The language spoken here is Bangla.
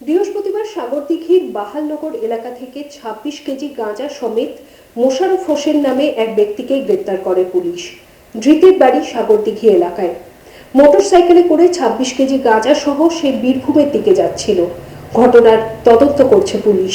বৃহস্পতিবার সাগরদিঘির বাহালনগর এলাকা থেকে ২৬ কেজি গাঁজা সমেত মোশারফ হোসেন নামে এক ব্যক্তিকে গ্রেপ্তার করে পুলিশ। ধৃতের বাড়ি সাগরদিঘি এলাকায়। মোটরসাইকেলে করে ২৬ কেজি গাঁজা সহ সে বীরভূমের দিকে যাচ্ছিল। ঘটনার তদন্ত করছে পুলিশ।